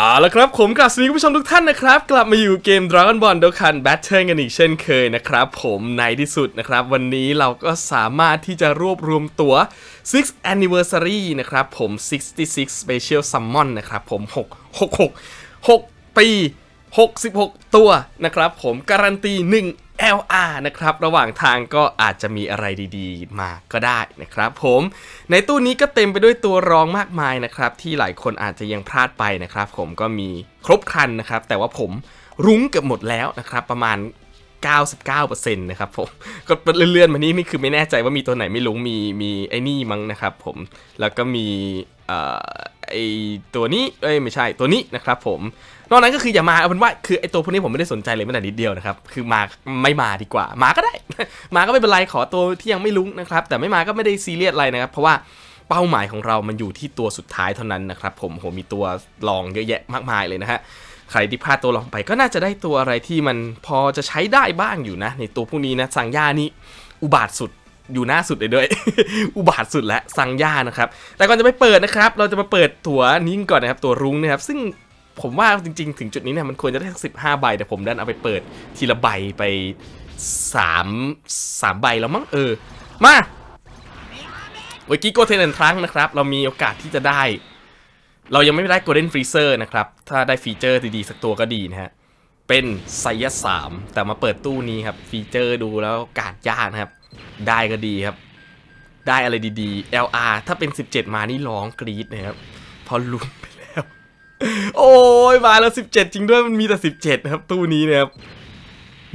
เอาละครับผมกลับสวัสดีคุณผู้ชมทุกท่านนะครับ กลับมาอยู่เกม Dragon Ball Dokkan Battle กันอีกเช่นเคยนะครับ ผมในที่สุดนะครับ วันนี้เราก็สามารถที่จะรวบรวมตัว 6 Anniversary นะครับ ผม 66 Special Summon นะครับ ผม 6 6 6 6 ปี 66 ตัวนะครับ ผมการันตี 1 LR นะครับ ระหว่างทางก็อาจจะมีอะไรดีๆ มาก็ได้นะครับผม ในตู้นี้ก็เต็มไปด้วยตัวรองมากมายนะครับ ที่หลายคนอาจจะยังพลาดไปนะครับ ผมก็มีครบครันนะครับ แต่ว่าผมรุ้งเกือบหมดแล้วนะครับ ประมาณ 99%นะครับผม ก็เลื่อนๆมานี่นี่คือไม่แน่ใจว่ามีตัวไหนไม่รู้มีมีไอ้นี่มั้งนะครับผม แล้วก็มีเอ่อ ไอตัวนี้เอ้ยไม่ใช่ตัวนี้นะครับผม นอกนั้นก็คืออย่ามาเอาเป็นว่าคือไอตัวพวกนี้ผมไม่ได้สนใจเลยแม้แต่นิดเดียวนะครับคือมาไม่มาดีกว่า มาก็ได้ มาก็ไม่เป็นไรขอตัวที่ยังไม่รู้งนะครับ แต่ไม่มาก็ไม่ได้ซีเรียสอะไรนะครับ เพราะว่าเป้าหมายของเรามันอยู่ที่ตัวสุดท้ายเท่านั้นนะครับผมโหมีตัวลองเยอะแยะมากมายเลยนะฮะใครที่พลาดตัวลองไปก็น่าจะได้ตัวอะไรที่มันพอจะใช้ได้บ้างอยู่นะ ในตัวพวกนี้นะสังย่านี่อุบาทสุด อยู่หน้าสุดเลยด้วย อุบาทสุดและสังย่านะครับ แต่ก่อนจะไปเปิดนะครับ เราจะมาเปิดตัวนี้ก่อนนะครับตัวรุ้งนะครับ ซึ่งผมว่าจริงๆ ถึงจุดนี้เนี่ยมันควรจะได้สักสิบห้าใบแต่ผมดันเอาไปเปิดทีละใบไปสามสามใบแล้วมั้งเออ มาเมื่อกี้โกเทนครั้งนะครับ เรามีโอกาสที่จะได้ เรายังไม่ได้ Golden Freezer นะครับ ถ้าได้ฟีเจอร์ดีๆ สักตัวก็ดีนะฮะเป็นไซยะสามแต่มาเปิดตู้นี้ครับ ฟีเจอร์ดูแล้วกาดยากนะครับ ได้ก็ดีครับ ได้อะไรดีๆ LR ถ้าเป็น 17 มานี่ร้องกรี๊ดนะครับ พอลุ้นไปแล้ว โอ้ยมาแล้ว 17 จริงด้วยมันมีแต่ 17นะครับ ตู้นี้นะครับ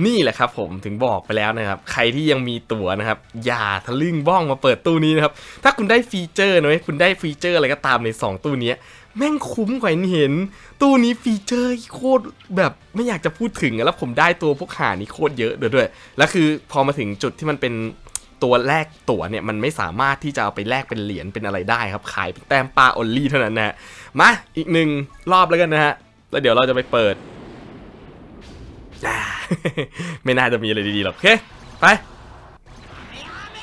นี่แหละครับผมถึงบอกไปแล้วนะครับ ใครที่ยังมีตั๋วนะครับ อย่าทะลึ่งบ้องมาเปิดตู้นี้นะครับ ถ้าคุณได้ฟีเจอร์นะเว้ยคุณได้ฟีเจอร์อะไรก็ตามใน 2 ตู้นี้ แม่งคุ้มกว่าที่เห็น ตู้นี้ฟีเจอร์โคตรแบบไม่อยากจะพูดถึงแล้วผมได้ตัวพวกหานี้โคตรเยอะด้วยด้วย แล้วคือพอมาถึงจุดที่มันเป็นตัวแลกตั๋วเนี่ยมันไม่สามารถที่จะเอาไปแลกเป็นเหรียญเป็นอะไรได้ครับ ขายเป็นแต้มปลาออลลี่เท่านั้นนะฮะมาอีกหนึ่งรอบแล้วกันนะฮะ แล้วเดี๋ยวเราจะไปเปิด ไม่น่าจะมีอะไรดีๆหรอกโอเคไป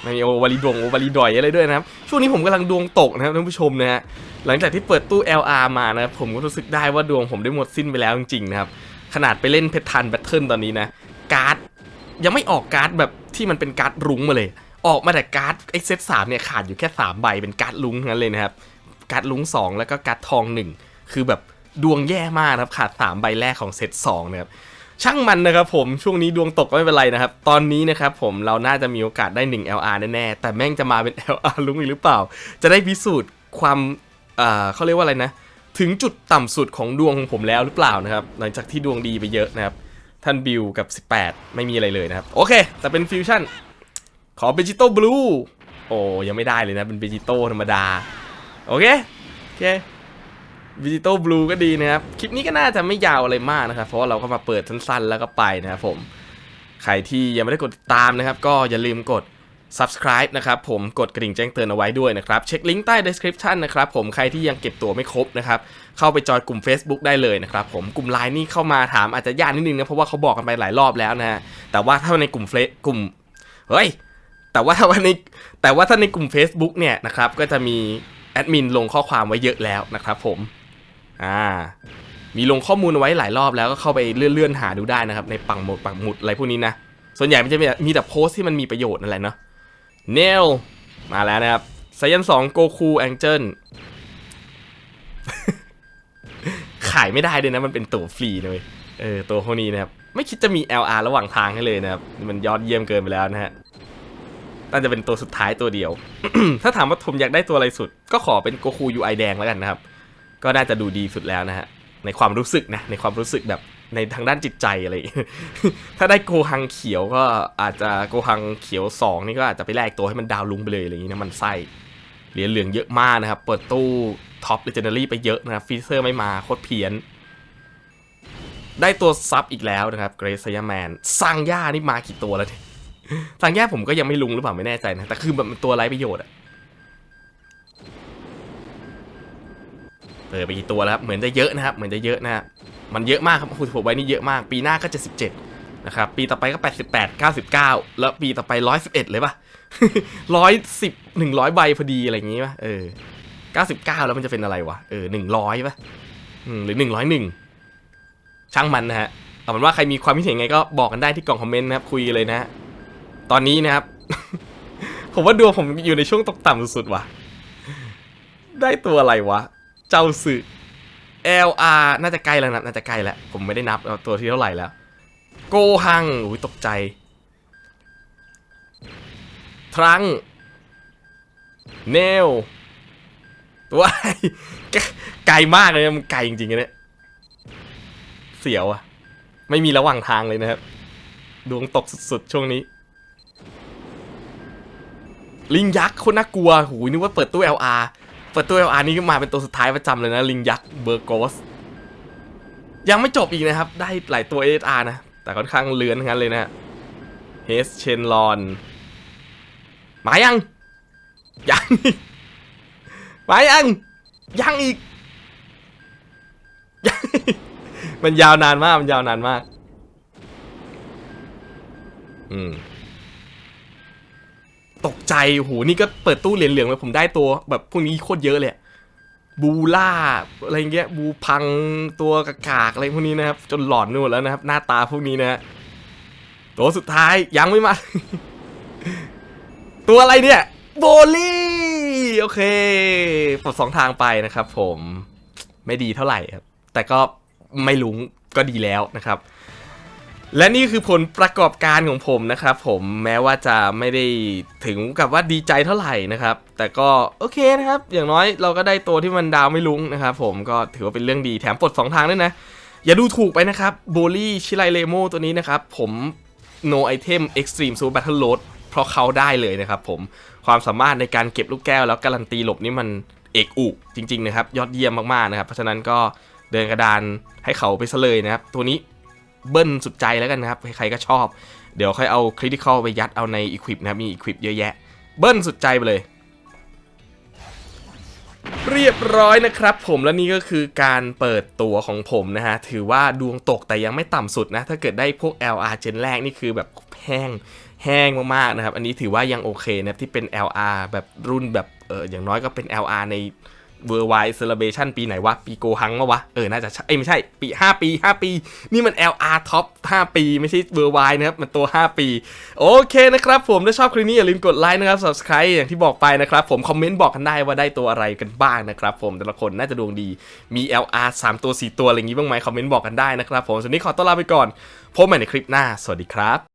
ไม่มีโอวาลีดวงโอวาลีดอยอะไรด้วยนะครับ ช่วงนี้ผมกำลังดวงตกนะครับท่านผู้ชมนะฮะ หลังจากที่เปิดตู้ LR มานะผมก็รู้สึกได้ว่าดวงผมได้หมดสิ้นไปแล้วจริงๆนะครับ ขนาดไปเล่นเพชรทันแบทเทิลตอนนี้นะ การ์ด ยังไม่ออกการ์ดแบบที่มันเป็นการ์ดรุ้งมาเลย ออกมาแต่การ์ดไอเซตสามเนี่ยขาดอยู่แค่ 3 ใบเป็นการ์ดรุ้งทั้งนั้นเลยนะครับ การ์ดรุ้ง2 แล้วก็การ์ดทอง 1 คือแบบดวงแย่มากนะครับขาด 3 ใบแรกของเซต2นะครับช่างมันนะครับผมช่วงนี้ดวงตกก็ไม่เป็นไรนะครับ ตอนนี้นะครับผมเราน่าจะมีโอกาสได้ 1 LR แน่ๆแต่แม่งจะมาเป็น LR ลุ้งอีกหรือเปล่า จะได้พิสูจน์ความ อ่อเขาเรียกว่าอะไรนะ ถึงจุดต่ำสุดของดวงของผมแล้วหรือเปล่านะครับ หลังจากที่ดวงดีไปเยอะนะครับ ท่านบิวกับ 18 ไม่มีอะไรเลยนะครับ โอเค แต่เป็นฟิวชั่น ขอเบจิโต้บลูโอ้ยังไม่ได้เลยนะ เป็นเบจิโต้ธรรมดา โอเค โอเควิจิโต้บลูก็ดีนะครับ คลิปนี้ก็น่าจะไม่ยาวอะไรมากนะครับ เพราะว่าเราก็มาเปิดสั้นๆ แล้วก็ไปนะครับผม ใครที่ยังไม่ได้กดติดตามนะครับ ก็อย่าลืมกด subscribe นะครับผมกดกระดิ่งแจ้งเตือนเอาไว้ด้วยนะครับเช็คลิงก์ใต้ description นะครับผมใครที่ยังเก็บตัวไม่ครบนะครับเข้าไปจอยกลุ่ม Facebook ได้เลยนะครับผมกลุ่มไลน์นี่เข้ามาถามอาจจะยากนิดนึงนะเพราะว่าเขาบอกกันไปหลายรอบแล้วนะฮะแต่ว่าถ้าในกลุ่มเฟซกลุ่มเฮ้ยแต่ว่าถ้าวันในแต่ว่าถ้าในกลุ่ม Facebook เนี่ยนะครับก็จะมีแอดมินลงข้อความไว้เยอะแล้วนะครับผมอ่ามีลงข้อมูลเอาไว้หลายรอบแล้วก็เข้าไปเลื่อนๆหาดูได้นะครับในปังหมุดปังหมุดอะไรพวกนี้นะส่วนใหญ่มันจะมีมีแต่โพสต์ที่มันมีประโยชน์นั่นแหละเนาะ เนลมาแล้วนะครับไซยันสองโกคูแองเจิลขายไม่ได้ด้วยนะมันเป็นตัวฟรีเลยเออตัวพวกนี้นะครับไม่คิดจะมี LR ระหว่างทางให้เลยนะครับ มันยอดเยี่ยมเกินไปแล้วนะฮะน่าจะเป็นตัวสุดท้ายตัวเดียว ถ้าถามว่าผมอยากได้ตัวอะไรสุด ก็ขอเป็นโกคู UI แดงแล้วกันนะครับ ก็น่าจะดูดีสุดแล้วนะฮะในความรู้สึกนะในความรู้สึกแบบ ในทางด้านจิตใจอะไร ถ้าได้โกหังเขียวก็อาจจะโกหังเขียว 2 นี่ก็อาจจะไปแลกตัวให้มันดาวลุงไปเลยอะไรอย่างงี้นะมันไส้เหรียญเหลืองเยอะมากนะครับ เปิดตู้ท็อปเลเจนดารี่ไปเยอะนะครับฟีเซอร์ไม่มาโคตรเพี้ยน ได้ตัวซับอีกแล้วนะครับเกรซยาแมนซังย่านี่มากี่ตัวแล้วเนี่ยซังย่าผมก็ยังไม่ลุงหรือเปล่าไม่แน่ใจนะแต่คือแบบมันตัวไร้ประโยชน์อะเปิดไปกี่ตัวแล้วครับเหมือนจะเยอะนะครับเหมือนจะเยอะนะฮะ มันเยอะมากครับ66ใบนี่เยอะมาก ปีหน้าก็จะ17นะครับ ปีต่อไปก็ 88 99 แล้วปีต่อไป 111 เลยป่ะร้อยสิบหนึ่งร้อยใบพอดีอะไรอย่างงี้ป่ะ เออ 99 แล้วมันจะเป็นอะไรวะ เออ 100 ป่ะอืมหรือหนึ่งร้อยหนึ่งช่างมันนะฮะ เอาเป็นว่าใครมีความคิดเห็นไงก็บอกกันได้ที่กล่องคอมเมนต์นะครับ คุยเลยนะฮะตอนนี้นะครับ ผมว่าดวงผมอยู่ในช่วงตกต่ำสุดๆว่ะ ได้ตัวอะไรวะ เจ้าสึ LR น่าจะใกล้แล้วนะน่าจะใกล้แล้ว ผมไม่ได้นับตัวที่เท่าไหร่แล้ว โกหังอุ้ยตกใจ ทรัง เนลตัวไอ้ไกลมากเลยนะมันไกลจริงๆเนี่ยเสียวอะไม่มีระหว่างทางเลยนะครับ ดวงตกสุดๆ ช่วงนี้ ลิงยักษ์คนน่ากลัวหูยนึกว่าเปิดตู้ LR เปิดตู้ LR นี่ก็มาเป็นตัวสุดท้ายประจำเลยนะลิงยักษ์เบอร์โกสยังไม่จบอีกนะครับ ได้หลายตัว SR นะ แต่ค่อนข้างเลือนทั้งนั้นเลยนะเฮสเชนลอนมายัง ยังมายัง ยังยังอีกมันยาวนานมาก มันยาวนานมาก อืม ตกใจโหนี่ก็เปิดตู้เหรียญเหลืองไปผมได้ตัวแบบพวกนี้โคตรเยอะเลยบูล่าอะไรเงี้ยบูพังตัวกากากๆอะไรพวกนี้นะครับ จนหลอนไปหมดแล้วนะครับ หน้าตาพวกนี้นะฮะตัวสุดท้ายยังไม่มา ตัวอะไรเนี่ยโบลี่โอเคปลดสองทางไปนะครับ ผมไม่ดีเท่าไหร่ครับ แต่ก็ไม่ลุงก็ดีแล้วนะครับ และนี่คือผลประกอบการของผมนะครับผมแม้ว่าจะไม่ได้ถึงกับว่าดีใจเท่าไหร่นะครับ แต่ก็โอเคนะครับ อย่างน้อยเราก็ได้ตัวที่มันดาวไม่ลุ้งนะครับผมก็ถือว่าเป็นเรื่องดีแถมปลดสองทางด้วยนะ อย่าดูถูกไปนะครับโบลี่ชิไลเลโมตัวนี้นะครับ ผม no item extreme super battle load เพราะเขาได้เลยนะครับผมความสามารถในการเก็บลูกแก้วแล้วการันตีหลบนี่มันเอกอุจริง ๆ นะครับ ยอดเยี่ยมมากๆนะครับ เพราะฉะนั้นก็เดินกระดานให้เขาไปซะเลยนะครับ ตัวนี้ เบิ้ลสุดใจแล้วกันนะครับ ใครๆก็ชอบ เดี๋ยวค่อยเอาคริติคอลไปยัดเอาในอีควิปนะครับ มีอีควิปเยอะแยะ เบิ้ลสุดใจไปเลย เรียบร้อยนะครับผมและนี่ก็คือการเปิดตัวของผมนะฮะ ถือว่าดวงตกแต่ยังไม่ต่ำสุดนะ ถ้าเกิดได้พวก LR เจนแรกนี่คือแบบแห้งแห้งมากๆนะครับ อันนี้ถือว่ายังโอเคนะที่เป็น LR แบบรุ่นแบบเอออย่างน้อยก็เป็น LR ใน w o r l d w i d e Celebration ปีไหนวะ ปีโกฮังมาวะ เออ น่าจะใช่เอ้ยไม่ใช่ ปี 5 ปี 5 ปี นี่มัน LR Top 5 ปี ไม่ใช่ w o r l d w i d e นะครับ มันตัว 5 ปี โอเคนะครับผม ถ้าชอบคลิปนี้อย่าลืมกดไลค์นะครับ subscribe อย่างที่บอกไปนะครับ ผมคอมเมนต์บอกกันได้ว่าได้ตัวอะไรกันบ้างนะครับผมแต่ละคนน่าจะดวงดีมี LR 3 ตัว 4 ตัวอะไรอย่างงี้บ้างไหมคอมเมนต์บอกกันได้นะครับผมส่วนนี้ขอตัวลาไปก่อนพบใหม่ในคลิปหน้า สวัสดีครับ